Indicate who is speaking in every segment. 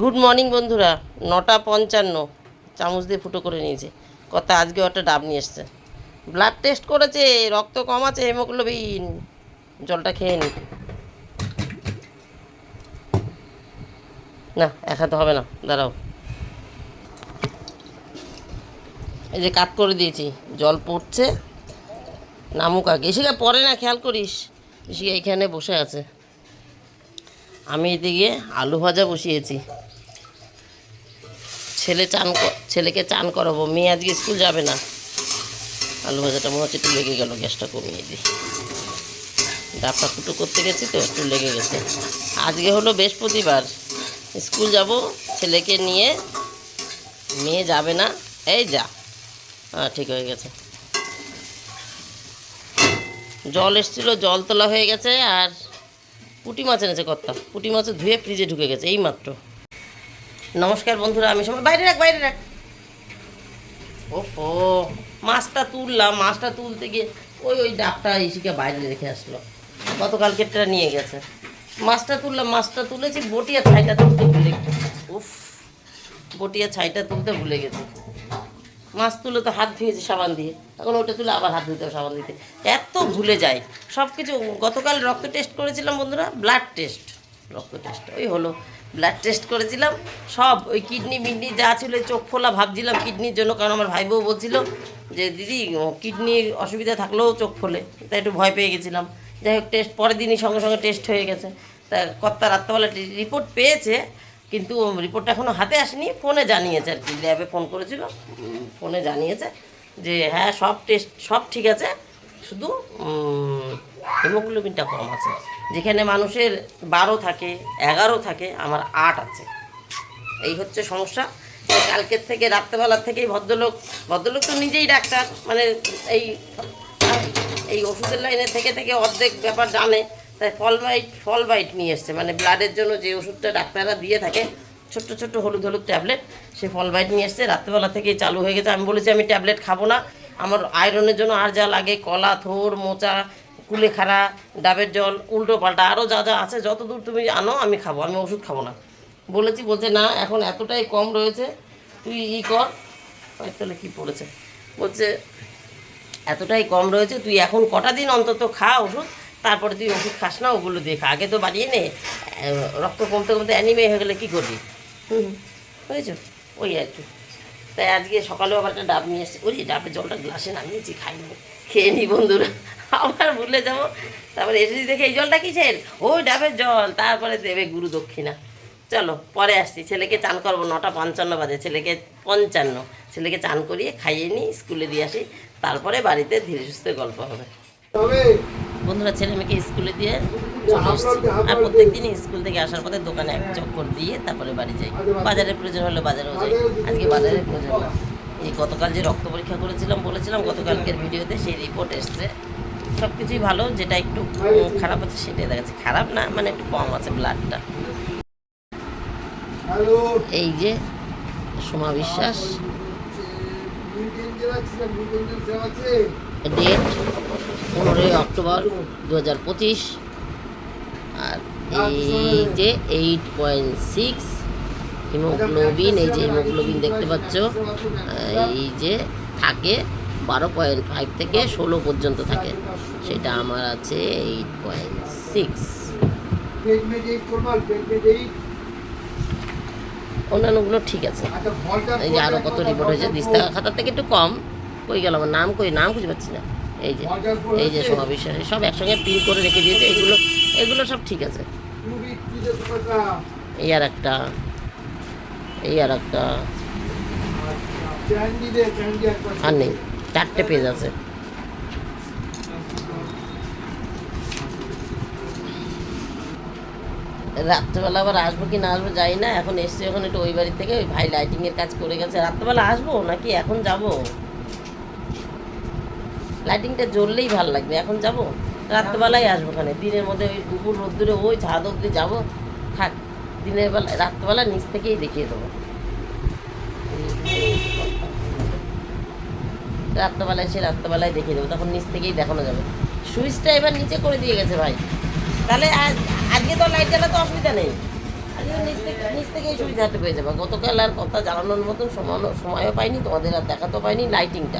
Speaker 1: Good morning বন্ধুরা। নটা পঞ্চান্ন। চামচ দিয়ে ফুটো করে নিয়েছে। কথা, আজকে একটা ডাব নিয়ে এসছে। ব্লাড টেস্ট করেছে, রক্ত কম আছে হেমোগ্লোবিন জলটা খেয়ে নি না, এক হাতে হবে না। দাঁড়াও। এই যে কাত করে দিয়েছি। জল পড়ছে। নামুক আগে। এসে পরে না, খেয়াল করিস। এসে এইখানে বসে আছে। আমি এদিকে আলু ভাজা বসিয়েছি। ছেলে চান ছেলেকে চান করাবো। মেয়ে আজকে স্কুল যাবে না। আলু ভাজাটা মনে হচ্ছে একটু লেগে গেল, গ্যাসটা কমিয়ে দিই। ডাবটা ফুটো করতে গেছি তো, একটু লেগে গেছে। আজকে হলো বৃহস্পতিবার। স্কুল যাব, ছেলেকে নিয়ে। মেয়ে যাবে না। এই যা। হ্যাঁ ঠিক হয়ে গেছে। জল এসেছিল, জল তোলা হয়ে গেছে, আর পুটি মাছ এনেছে কর্তা। পুটি মাছ ধুয়ে ফ্রিজে ঢুকে গেছে, এই মাত্র। নমস্কার বন্ধুরা, আমি সময় বাইরে রাখ বাইরে রাখ। ওফো, মাছটা তুললাম, মাছটা তুলতে গিয়ে ওই ওই ডাকটা ইসিকে বাইরে রেখে আসলো। গতকালকেরটা নিয়ে গেছে। মাছটা তুললাম, মাছটা তুলেছি, বটিয়া ছাইটা তুলতে ভুলে গেছে। উফ, বটিয়া ছাইটা তুলতে ভুলে গেছি। মাছ তুলে তো হাত ধুয়েছি সাবান দিয়ে। এখন ওটা তুলে আবার হাত ধুতে সাবান দিতে। এত ভুলে যায়। সব কিছু গতকাল রক্ত টেস্ট করেছিলাম বন্ধুরা, ব্লাড টেস্ট। রক্ত টেস্ট, ওই হলো। ব্লাড টেস্ট করেছিলাম, সব ওই কিডনি মিডনি যা ছিল চোখ ফোলা ভাবছিলাম কিডনির জন্য, কারণ আমার ভাই বউ বলছিল যে, দিদি কিডনির অসুবিধা থাকলেও চোখ ফোলে। তাই একটু ভয় পেয়ে গেছিলাম। যাই হোক টেস্ট পরের দিনই সঙ্গে সঙ্গে টেস্ট হয়ে গেছে। তা কর্তা রাত্রেবেলা রিপোর্ট পেয়েছে, কিন্তু রিপোর্টটা এখনও হাতে আসেনি ফোনে জানিয়েছে আর কি। ল্যাবে ফোন করেছিল ফোনে জানিয়েছে যে হ্যাঁ সব টেস্ট সব ঠিক আছে। শুধু হিমোগ্লোবিনটা কম আছে। যেখানে মানুষের বারো থাকে, এগারো থাকে, আমার আট আছে। এই হচ্ছে সমস্যা। কালকের থেকে, রাত্রেবেলার থেকেই ভদ্রলোক ভদ্রলোক তো নিজেই ডাক্তার মানে এই এই ওষুধের লাইনে থেকে থেকে অর্ধেক ব্যাপার জানে। তাই ফল বাইট ফল বাইট নিয়ে এসছে। মানে ব্লাডের জন্য যে ওষুধটা ডাক্তাররা দিয়ে থাকে, ছোট্ট ছোট্ট হলুদ হলুদ ট্যাবলেট, সে ফল বাইট নিয়ে এসছে। রাত্রেবেলা থেকেই চালু হয়ে গেছে। আমি বলেছি, আমি ট্যাবলেট খাব না। আমার আয়রনের জন্য আর যা লাগে, কলা, থোর, মোচা কুলেখাড়া ডাবের জল, উল্টো পাল্টা আরও যা যা আছে, যত দূর তুমি আনো, আমি খাব, আমি ওষুধ খাব না। বলেছি, বলছে, না, এখন এতটাই কম রয়েছে, তুই ই কর। তাহলে কী পড়েছে? বলছে, এতটাই কম রয়েছে, তুই এখন কটা দিন অন্তত খা ওষুধ, তারপরে তুই ওষুধ খাস না, ওগুলো দিয়ে খা। আগে তো বাড়িয়ে নে রক্ত কমতে কমতে অ্যানিমে হয়ে গেলে কী করবি? হুম, বুঝেছ? ওই আর কি। তাই আজকে সকালেও আবার একটা ডাব নিয়ে এসেছি। ওই ডাবের জলটা গ্লাসে নামিয়েছি, খাইনি। খেয়ে নি, বন্ধুরা। আবার ভুলে যাব। তারপরে এসেছি দেখে এই জলটা কিসের? ওই ডাবের জল। তারপরে দেবে গুরু দক্ষিণা। চলো পরে আসছি। ছেলেকে চান করব নটা পঞ্চান্ন বাজে। ছেলেকে পঞ্চান্ন। ছেলেকে চান করিয়ে খাইয়ে নিই স্কুলে দিয়ে আসি। তারপরে বাড়িতে ধীরে সুস্থে গল্প হবে। বন্ধুরা ছেলে মেয়েকে স্কুলে দিয়ে চলে এসছি। আর প্রত্যেক দিনই স্কুল থেকে আসার পথে দোকানে এক চক্কর দিয়ে তারপরে বাড়ি যাই। বাজারের প্রয়োজন হলে বাজারেও যাই। আজকে বাজারে প্রয়োজন এই গতকাল যে রক্ত পরীক্ষা করেছিলাম বলেছিলাম গতকালকের ভিডিওতে সেই রিপোর্ট এসছে। সব কিছুই ভালো যেটা একটু খারাপ আছে সেটাই দেখাচ্ছে। খারাপ না মানে একটু কম আছে ব্লাডটা এই যে সোমা বিশ্বাস। ডেট পনেরোই অক্টোবর দু হাজার পঁচিশ। আর এই যে এইট পয়েন্ট সিক্স হিমোগ্লোবিন এই যে হিমোগ্লোবিন দেখতে পাচ্ছ এই যে থাকে বারো পয়েন্ট ফাইভ থেকে ষোলো পর্যন্ত থাকে। সেটা আমার আছে এইট পয়েন্ট সিক্স অন্যান্যগুলো ঠিক আছে। এই যে আরও কত রিপোর্ট হয়েছে দিস্তা খাতার থেকে একটু কম। কই গেল আমার নাম, কই নাম খুঁজে পাচ্ছি না। এই যে এই যে সোমা বিশ্বাস সব একসঙ্গে প্রিন্ট করে রেখে দিয়েছে। এগুলো এগুলো সব ঠিক আছে। এই আর একটা, এই আর একটা। আর নেই। চারটে পেজ আছে। রাত্রেবেলা আবার আসব কি না আসব যাই না, এখন এসছি এখন একটু ওই বাড়ি থেকে, ওই ভাই লাইটিংয়ের কাজ করে গেছে। রাত্রেবেলা আসব নাকি এখন যাব? লাইটিংটা জ্বললেই ভালো লাগবে, এখন যাব? রাত্রেবেলাই আসব ওখানে। দিনের মধ্যে ওই দুপুর রোদ্দুরে, ওই ছাদ অব্দি যাব। থাক, দিনের বেলা রাত্রেবেলা নিচ থেকেই দেখিয়ে দেবো। রাত্রেবেলায় সে রাত্রেবেলায় দেখিয়ে দেবো, তখন নিচ থেকেই দেখানো যাবে। সুইচটা এবার নিচে করে দিয়ে গেছে ভাই। তাহলে আজ- আজকে তো লাইট জ্বালাতে অসুবিধা নেই। আজকে নিচ থেকে, নিচ থেকেই সুবিধা হাতে পেয়ে গতকাল আর কথা জানানোর মতন সমানো সময়ও পাইনি, তোমাদের আর দেখাতেও পাইনি লাইটিংটা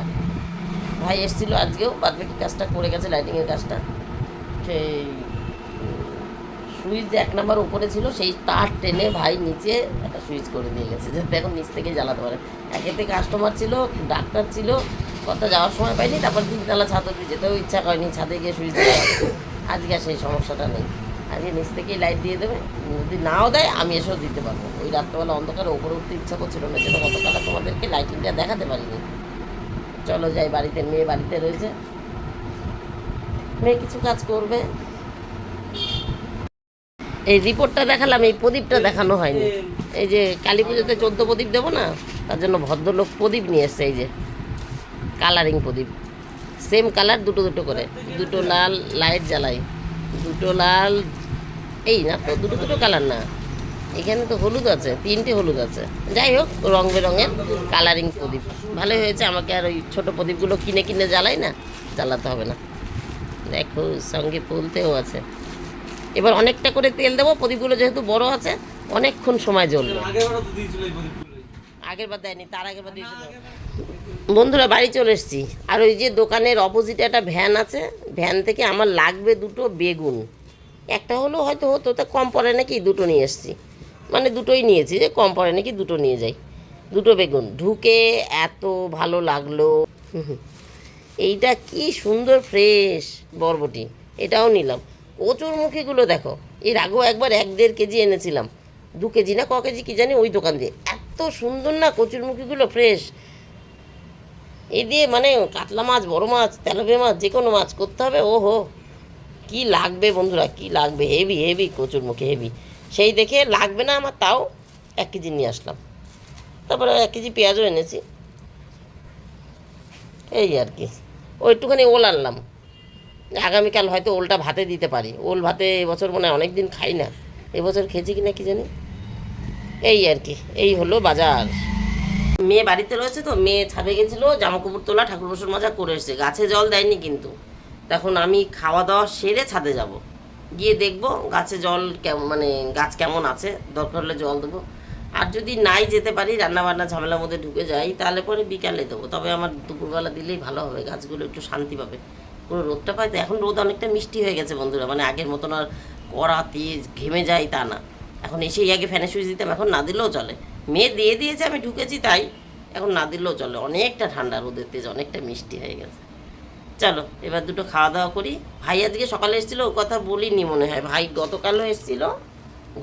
Speaker 1: ভাই এসেছিল আজকেও বাদ বাকি কাজটা করে গেছে লাইটিংয়ের কাজটা। সেই, সুইচ এক নাম্বার উপরে ছিল, সেই তার টেনে ভাই নিচে একটা সুইচ করে দিয়ে গেছে। যাতে এখন নিচ থেকে জ্বালাতে পারে। একেতে কাস্টমার ছিল, ডাক্তার ছিল কথা যাওয়ার সময় পাইনি, তারপর তিনতলা ছাদ অব্দি যেতেও ইচ্ছা করেনি, ছাদে গিয়ে সুইচ দেওয়া আজকে আর সেই সমস্যাটা নেই। আজকে নিচ থেকেই লাইট দিয়ে দেবে, যদি নাও দেয়, আমি এসেও দিতে পারব। ওই রাত্রেবেলা অন্ধকারে ওপরে উঠতে ইচ্ছা করছিল না যেটা গতকাল তোমাদেরকে লাইটিংটা দেখাতে পারিনি। চলো যাই, বাড়িতে মেয়ে বাড়িতে রয়েছে। মেয়ে কিছু কাজ করবে। এই রিপোর্টটা দেখালাম, এই প্রদীপটা দেখানো হয়নি। এই যে কালী পুজোতে চোদ্দ প্রদীপ দেবো না, তার জন্য ভদ্রলোক প্রদীপ নিয়ে এসছে, এই যে। কালারিং প্রদীপ। সেম কালার, দুটো দুটো করে। দুটো লাল লাইট জ্বালাই। দুটো লাল, এই না তো, দুটো দুটো কালার না। এখানে তো হলুদ আছে, তিনটে হলুদ আছে। যাই হোক, রং বেরঙের কালারিং প্রদীপ। ভালোই হয়েছে, আমাকে আর ওই ছোটো প্রদীপগুলো কিনে কিনে জ্বালাই না, জ্বালাতে হবে না। দেখো, সঙ্গে ফুলতেও আছে। এবার অনেকটা করে তেল দেবো, প্রদীপগুলো যেহেতু বড় আছে, অনেকক্ষণ সময় জ্বলবে। আগের বার দেয়নি তার আগের বার দিয়েছিল। বন্ধুরা বাড়ি চলে এসেছি। আর ওই যে দোকানের অপোজিটে একটা ভ্যান আছে ভ্যান থেকে আমার লাগবে দুটো বেগুন। একটা হলো হয়তো হতো তা কম পড়ে নাকি দুটো নিয়ে এসেছি। মানে দুটোই নিয়েছি যে কম পড়ে নাকি দুটো নিয়ে যাই। দুটো বেগুন। ঢুকে এত ভালো লাগল। এইটা কি সুন্দর ফ্রেশ বরবটি। এটাও নিলাম। কচুর মুখিগুলো দেখো। এর আগেও একবার এক দেড় কেজি এনেছিলাম। দু কেজি না ক কেজি কি জানি ওই দোকান দিয়ে। এত সুন্দর না কচুর মুখিগুলো ফ্রেশ এই দিয়ে মানে কাতলা মাছ, বড় মাছ, তেলাপিয়া মাছ, যে কোনো মাছ করতে হবে ও হো কি লাগবে বন্ধুরা, কি লাগবে? হেভি হেভি কচুর মুখে হেভি সেই দেখে লাগবে না আমার, তাও এক কেজি নিয়ে আসলাম। তারপরে এক কেজি পেঁয়াজও এনেছি। এই আর কি। ও একটুখানি ওল আনলাম। আগামীকাল হয়তো ওলটা ভাতে দিতে পারি। ওল ভাতে এবছর মনে হয় অনেক দিন খাই না। এবছর খেয়েছি কি না কি জানি? এই আর কি, এই হলো বাজার। মেয়ে বাড়িতে রয়েছে তো, মেয়ে ছাদে গেছিল জামা কাপড় তোলা, ঠাকুর বসুর মজা করে এসছে। গাছে জল দেয়নি কিন্তু। তখন আমি খাওয়া দাওয়া সেরে ছাদে যাব। গিয়ে দেখব গাছে জল কেমন মানে গাছ কেমন আছে, দরকার হলে জল দেবো। আর যদি নাই যেতে পারি রান্না বান্না ঝামেলার মধ্যে ঢুকে যাই, তাহলে পরে বিকালে দেবো। তবে আমার দুপুরবেলা দিলেই ভালো হবে, গাছগুলো একটু শান্তি পাবে। কোনো রোদটা পায় তো, এখন রোদ অনেকটা মিষ্টি হয়ে গেছে বন্ধুরা মানে আগের মতন আর কড়া তেজ ঘেমে যায় তা না। এখন এসেই আগে ফ্যানে সুইচ দিতাম, এখন না দিলেও চলে। মেয়ে দিয়ে দিয়েছে, আমি ঢুকেছি তাই, এখন না দিলেও চলে। অনেকটা ঠান্ডা রোদের তেজ, অনেকটা মিষ্টি হয়ে গেছে। চলো, এবার দুটো খাওয়া দাওয়া করি। ভাই আজকে সকালে এসেছিল, ও কথা বলিনি মনে হয়। ভাই গতকালও এসেছিল।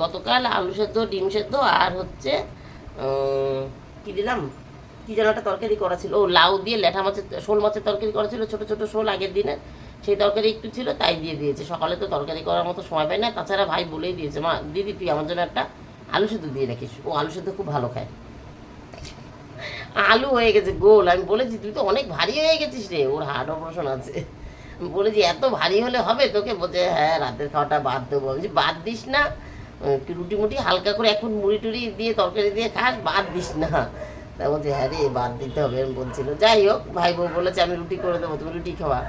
Speaker 1: গতকাল আলু সেদ্ধ, ডিম সেদ্ধ, আর হচ্ছে কি দিলাম? কী যেন একটা তরকারি করা ছিল। ও লাউ দিয়ে ল্যাঠা মাছের, শোল মাছের তরকারি করা ছিল, ছোটো ছোটো শোল আগের দিনের। সেই তরকারি একটু ছিল, তাই দিয়ে দিয়েছে। সকালে তো তরকারি করার মতো সময় পাই না, তাছাড়া ভাই বলেই দিয়েছে, মা, দিদি, তুই আমার জন্য একটা আলু সেদ্ধ দিয়ে রাখিস ও আলু সেদ্ধ খুব ভালো খায়। আলু হয়ে গেছে গোল। আমি বলেছি, তুই তো অনেক ভারী হয়ে গেছিস রে, ওর হার্ট অপারেশন আছে। বলেছি, এত ভারী হলে হবে তোকে? বলছে হ্যাঁ রাতের খাওয়াটা বাদ দেবো। আমি বাদ দিস না রুটি মুটি হালকা করে এখন মুড়ি টুড়ি দিয়ে তরকারি দিয়ে খাস, বাদ দিস না। তা বলছে হ্যাঁ রে, বাদ দিতে হবে। বলছিল, যাই হোক, ভাই বউ বলেছে, আমি রুটি করে দেবো, তুমি রুটি খাওয়া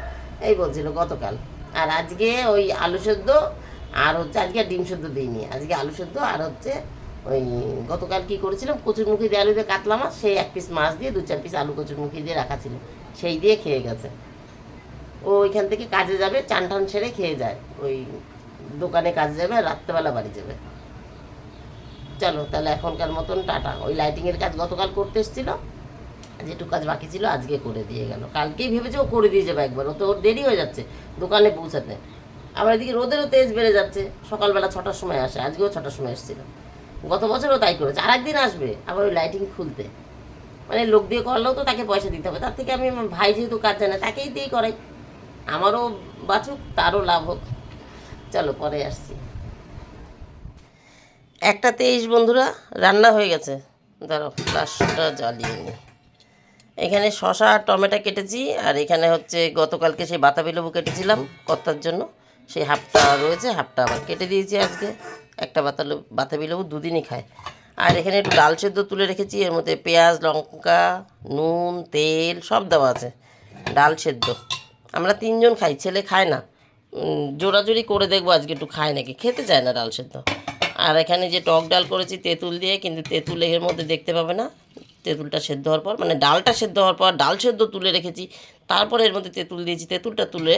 Speaker 1: এই বলছিল গতকাল। আর আজকে ওই আলু সেদ্ধ আর হচ্ছে আজকে ডিম সেদ্ধ দিইনি। আজকে আলু সেদ্ধ আর হচ্ছে ওই গতকাল কি করেছিলাম? কচুরমুখী দিয়ে আলু দিয়ে কাতলা মাছ, সেই এক পিস মাছ দিয়ে দু চার পিস আলু কচুরমুখী দিয়ে রাখা ছিল। সেই দিয়ে খেয়ে গেছে। ও ওইখান থেকে কাজে যাবে চান টান সেরে খেয়ে যায়। ওই দোকানে কাজে যাবে, রাত্রেবেলা বাড়ি যাবে। চলো তাহলে এখনকার মতন টাটা। ওই লাইটিংয়ের কাজ গতকাল করতে এসেছিল। যেটুকু কাজ বাকি ছিল আজকে করে দিয়ে গেল। কালকেই ভেবেছে ও করে দিয়ে যাবে একবার ও তো ওর দেরি হয়ে যাচ্ছে, দোকানে পৌঁছাতে। আবার এদিকে রোদেরও তেজ বেড়ে যাচ্ছে, সকালবেলা ছটার সময় আসে, আজকেও ছটার সময় এসেছিল। গত বছরও তাই করেছে আর একদিন আসবে আবার ওই লাইটিং খুলতে। মানে লোক দিয়ে করলেও তো তাকে পয়সা দিতে হবে, তার থেকে আমি আমার ভাই যেহেতু কাজ জানে, তাকেই দিয়ে করাই আমারও বাঁচুক, তারও লাভ হোক। চলো পরে আসছি। একটা তেইশ বন্ধুরা, রান্না হয়ে গেছে। ধরো ফ্লাশটা জ্বালিয়ে নি। এখানে শশা আর টমেটো কেটেছি, আর এখানে হচ্ছে গতকালকে সেই বাতাবি লেবু কেটেছিলাম কর্তার জন্য। সেই হাফটা রয়েছে, হাফটা আবার কেটে দিয়েছি আজকে। একটা বাতা বাতাবি লেবু দুদিনই খায়। আর এখানে একটু ডাল সেদ্ধ তুলে রেখেছি, এর মধ্যে পেঁয়াজ, লঙ্কা, নুন, তেল সব দেওয়া আছে, ডাল সেদ্ধ। আমরা তিনজন খাই, ছেলে খায় না। জোরাজুরি করে দেখব আজকে একটু খায় নাকি, খেতে চায় না ডাল সেদ্ধ। আর এখানে যে টক ডাল করেছি তেঁতুল দিয়ে, কিন্তু তেঁতুল এর মধ্যে দেখতে পাবে না। তেঁতুলটা সেদ্ধ হওয়ার পর মানে ডালটা সেদ্ধ হওয়ার পর, ডাল সেদ্ধ তুলে রেখেছি, তারপরে এর মধ্যে তেঁতুল দিয়েছি, তেঁতুলটা তুলে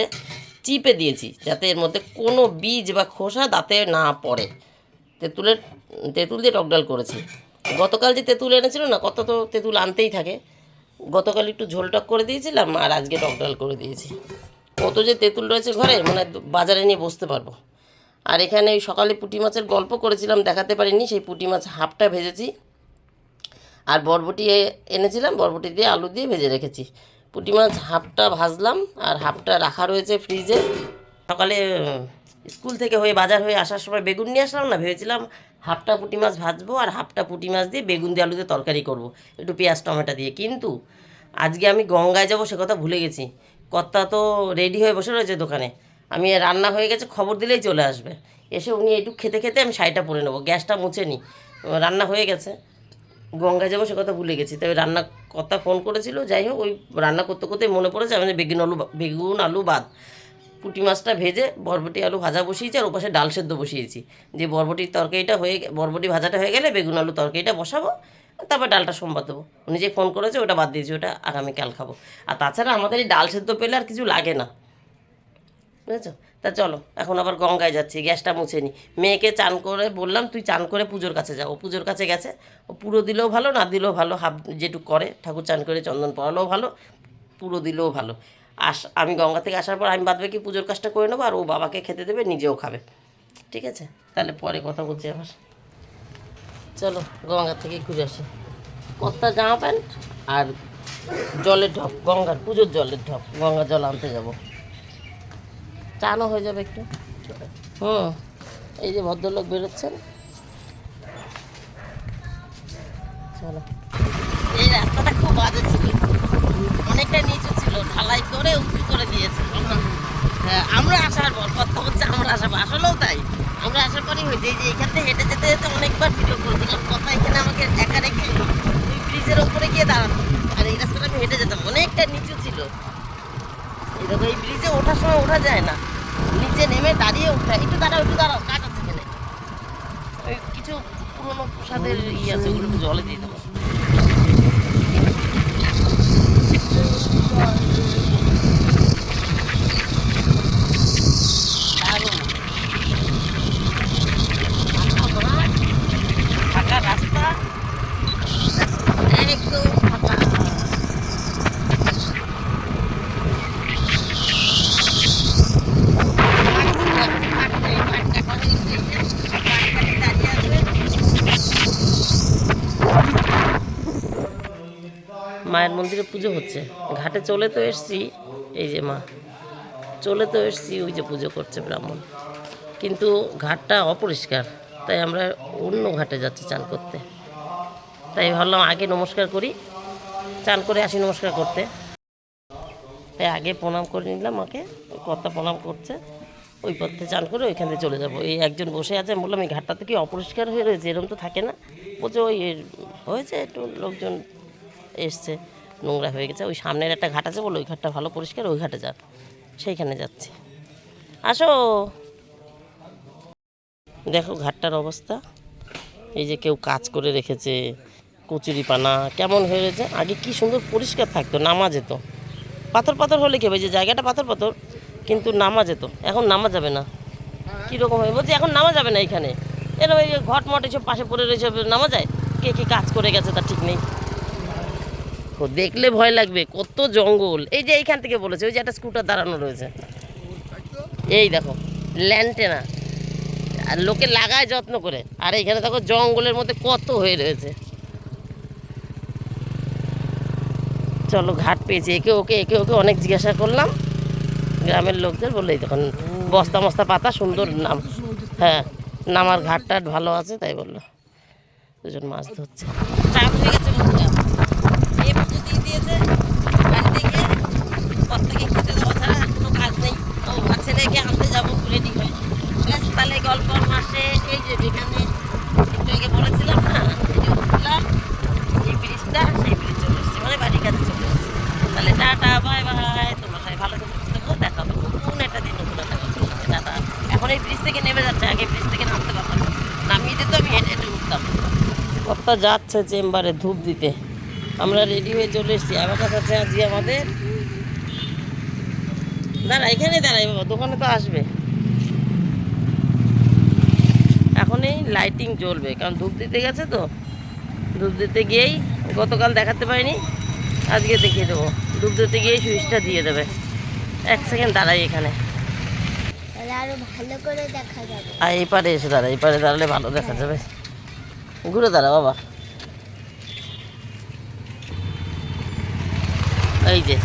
Speaker 1: চিপে দিয়েছি, যাতে এর মধ্যে কোনো বীজ বা খোসা দাঁতে না পড়ে। তেঁতুলের, তেঁতুল দিয়ে টকডাল করেছি। গতকাল যে তেঁতুল এনেছিল না, কত তো তেঁতুল আনতেই থাকে। গতকাল একটু ঝোল টক করে দিয়েছিলাম, আর আজকে টকডাল করে দিয়েছি। কত যে তেঁতুল রয়েছে ঘরে মানে বাজারে নিয়ে বসতে পারব। আর এখানে সকালে পুঁটি মাছের গল্প করেছিলাম, দেখাতে পারিনি, সেই পুঁটি মাছ হাফটা ভেজেছি। আর বরবটি এনেছিলাম, বরবটি দিয়ে আলু দিয়ে ভেজে রেখেছি। পুঁটি মাছ হাফটা ভাজলাম আর হাফটা রাখা রয়েছে ফ্রিজে। সকালে স্কুল থেকে হয়ে, বাজার হয়ে আসার সময় বেগুন নিয়ে আসলাম না, ভেবেছিলাম হাফটা পুঁটি মাছ ভাজবো আর হাফটা পুঁটি মাছ দিয়ে বেগুন দিয়ে আলু দিয়ে তরকারি করব, একটু পেঁয়াজ, টমেটো দিয়ে। কিন্তু আজকে আমি গঙ্গায় যাব সে কথা ভুলে গেছি। কর্তা তো রেডি হয়ে বসে রয়েছে দোকানে। আমি রান্না হয়ে গেছে, খবর দিলেই চলে আসবে। এসে উনি একটু খেতে খেতে আমি শাড়িটা পরে নেব, গ্যাসটা মুছে নিই রান্না হয়ে গেছে। গঙ্গা যাব সে কথা ভুলে গেছি। তবে রান্না কথা ফোন করেছিল, যাই হোক, ওই রান্না করতে করতে মনে পড়েছে, আমি বেগুন আলু বেগুন আলু বাদ। পুঁটি মাছটা ভেজে বরবটি আলু ভাজা বসিয়েছি, আর ওপাশে ডাল সেদ্ধ বসিয়েছি। যে বরবটির তরকারিটা হয়ে বরবটি ভাজাটা হয়ে গেলে বেগুন আলু তরকারিটা বসাবো, তারপর ডালটা সোমবার দেবো। উনি যে ফোন করেছে, ওটা বাদ দিয়েছি, ওটা আগামীকাল খাব। আর তাছাড়া আমাদের এই ডাল সেদ্ধ পেলে আর কিছু লাগে না। বুঝেছ? তা চলো, এখন আবার গঙ্গায় যাচ্ছি, গ্যাসটা মুছে নি। মেয়েকে চান করে বললাম, তুই চান করে পুজোর কাছে যাও পুজোর কাছে গেছে। ও পুরো দিলেও ভালো, না দিলেও ভালো, হাফ যেটুকু করে। ঠাকুর চান করে চন্দন পড়ালেও ভালো, পুরো দিলেও ভালো। আস, আমি গঙ্গা থেকে আসার পর আমি বাদবে কি পুজোর কাজটা করে নেব, আর ও বাবাকে খেতে দেবে, নিজেও খাবে। ঠিক আছে? তাহলে পরে কথা বলছি আবার। চলো, গঙ্গা থেকে ঘুরে আসি। কত্তা জামা প্যান্ট আর জলের ঢপ, গঙ্গার, পুজোর জলের ঢপ, গঙ্গা জল আনতে যাব। চানও হয়ে যাবে একটু। হুম এই যে ভদ্রলোক বেরোচ্ছেন। চলো। এই রাস্তাটা খুব বাজে ছিল। অনেকটা নিচু ছিল। ঢালাই করে উঁচু করে দিয়েছে। হ্যাঁ, আমরা আসার পর কথা হচ্ছে আমরা আসার পর। আসলেও তাই। আমরা আসার পরই হয়েছে। এই যে এখান থেকে হেঁটে যেতে যেতে অনেকবার ভিডিও করেছিলাম কথা এখানে আমাকে একা রেখে ওই ব্রিজের ওপরে গিয়ে দাঁড়াতো আর এই রাস্তাটা আমি হেঁটে যেতাম। অনেকটা নিচু ছিল। দেখো এই ব্রিজে ওঠার সময় ওঠা যায় না। নিচে নেমে দাঁড়িয়ে উঠতে। একটু দাঁড়াও একটু দাঁড়াও কাট আছে এখানে। ওই কিছু পুরোনো প্রসাদের ইয়ে আছে ওগুলো জলে দিয়ে দেবো। মায়ের মন্দিরে পুজো হচ্ছে। ঘাটে চলে তো এসছি, এই যে মা, চলে তো এসছি, ওই যে পুজো করছে ব্রাহ্মণ। কিন্তু ঘাটটা অপরিষ্কার, তাই আমরা অন্য ঘাটে যাচ্ছি চান করতে। তাই ভাবলাম আগে নমস্কার করি, চান করে আসি নমস্কার করতে। তাই আগে প্রণাম করে নিলাম মাকে, কর্তা প্রণাম করছে, ওই পথে চান করে ওইখান থেকে চলে যাব। এই একজন বসে আছে বললাম, এই ঘাটটা তো কি অপরিষ্কার হয়ে রয়েছে? এরকম তো থাকে না। বলছে, ওই, হয়েছে একটু লোকজন এসছে, নোংরা হয়ে গেছে। ওই সামনের একটা ঘাট আছে বলে ওই ঘাটটা ভালো পরিষ্কার, ওই ঘাটে যান সেইখানে যাচ্ছে। আসো। দেখো ঘাটটার অবস্থা। এই যে কেউ কাজ করে রেখেছে কচুরি পানা কেমন হয়ে রয়েছে আগে কি সুন্দর পরিষ্কার থাকতো, নামা যেত। পাথর পাথর হলে কি হবে? যে জায়গাটা পাথর পাথর, কিন্তু নামা যেত। এখন নামা যাবে না। কীরকম হবে? বলছি, এখন নামা যাবে না এখানে। এরকম এই যে ঘট মট এসব পাশে পড়ে রয়েছে, নামা যায়? কে কি কাজ করে গেছে তার ঠিক নেই। ও দেখলে ভয় লাগবে, কত জঙ্গল। এই যে এইখান থেকে বলেছে, ওই যে একটা স্কুটার দাঁড়ানো রয়েছে। এই দেখো ল্যান্টেনা আর লোকে লাগায় যত্ন করে। আর এইখানে দেখো, জঙ্গলের মধ্যে কত হয়ে রয়েছে। চলো, ঘাট পেয়েছি। একে ওকে একে ওকে অনেক জিজ্ঞাসা করলাম। গ্রামের লোকদের বলল দেখুন, বস্তা মস্তা পাতা, সুন্দর নাম। হ্যাঁ নামার ঘাট টাট ভালো আছে, তাই বলল। দুজন মাছ ধরছে চাপ হয়ে গেছে বন্ধুরা এ পুজো দিয়ে দিয়েছে বাড়িতে গিয়ে প্রত্যেকে খেতে দেওয়া ছাড়া আর কোনো কাজ নেই ও আর ছেলেকে আনতে যাব রেডি হয়ে ব্যাস তাহলে গল্প মাসে এই যে যেখানে একটু আগে বলেছিলাম না এই যে উঠলাম এই ব্রিজটা সেই ব্রিজ চলে এসেছি মানে বাড়ির কাছে চলে এসেছি তাহলে টাটা বাই বাই তোমরা সবাই ভালো করে বুঝতে পারো দেখা হবে নতুন একটা দিন নতুন একটা গল্পের সাথে টাটা এখন এই ব্রিজ থেকে নেমে যাচ্ছে আগে ব্রিজ থেকে নামতে পারতাম না। নামিয়ে কর্তা যাচ্ছে চেম্বারে ধূপ দিতে। আমরা রেডি হয়ে চলে এসেছি। অ্যাবাকাস আছে আজকে আমাদের। দাঁড়া এখানে দাঁড়াই বাবা দোকানে তো আসবে। এখনই লাইটিং জ্বলবে কারণ ধূপ দিতে গেছে তো। ধূপ দিতে গিয়েই গতকাল দেখাতে পারিনি আজকে দেখিয়ে দেবো। ধূপ দিতে গিয়েই সুইচটা দিয়ে দেবে। এক সেকেন্ড দাঁড়াই এখানে।
Speaker 2: তাহলে আরও ভালো করে দেখা যাবে।
Speaker 1: আর এই পারে এসে দাঁড়া এই পারে দাঁড়ালে ভালো দেখা যাবে। ঘুরে দাঁড়া, বাবা। এই যে।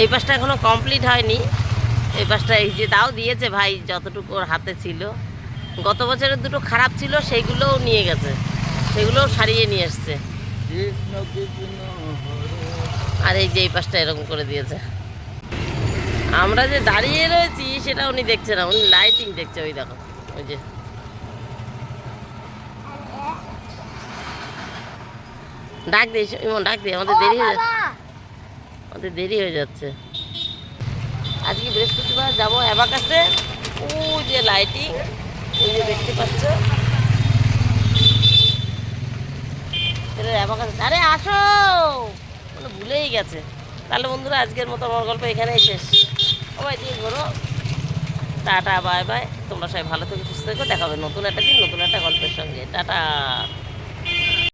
Speaker 1: এই পাশটা এখনও কমপ্লিট হয়নি। এই পাশটা এই যে তাও দিয়েছে ভাই, যতটুকু ওর হাতে ছিল। গত বছরের দুটো খারাপ ছিল, সেইগুলোও নিয়ে গেছে। সেগুলোও সারিয়ে নিয়ে এসছে। আর এই যে এই পাশটা এরকম করে দিয়েছে। আমরা যে দাঁড়িয়ে রয়েছি, সেটা উনি দেখছে না, উনি লাইটিং দেখছে, ওই দেখো। ওই যে। ডাক দিস ইমন ডাক দিয়ে আমাদের দেরি হয়ে যাচ্ছে আমাদের দেরি হয়ে যাচ্ছে। আজকে বৃহস্পতিবার যাব অ্যাবাকাসে। ও যে লাইটিং ওই যে দেখতে পাচ্ছ। অ্যাবাকাস আরে আসো! মানে ভুলেই গেছে। তাহলে বন্ধুরা আজকের মতো আমার গল্প এখানেই শেষ। সবাই দিয়ে ঘোরো টাটা, বাই বাই। তোমরা সবাই ভালো থেকে, সুস্থ থেকো। দেখাবে নতুন একটা দিন, নতুন একটা গল্পের সঙ্গে। টাটা।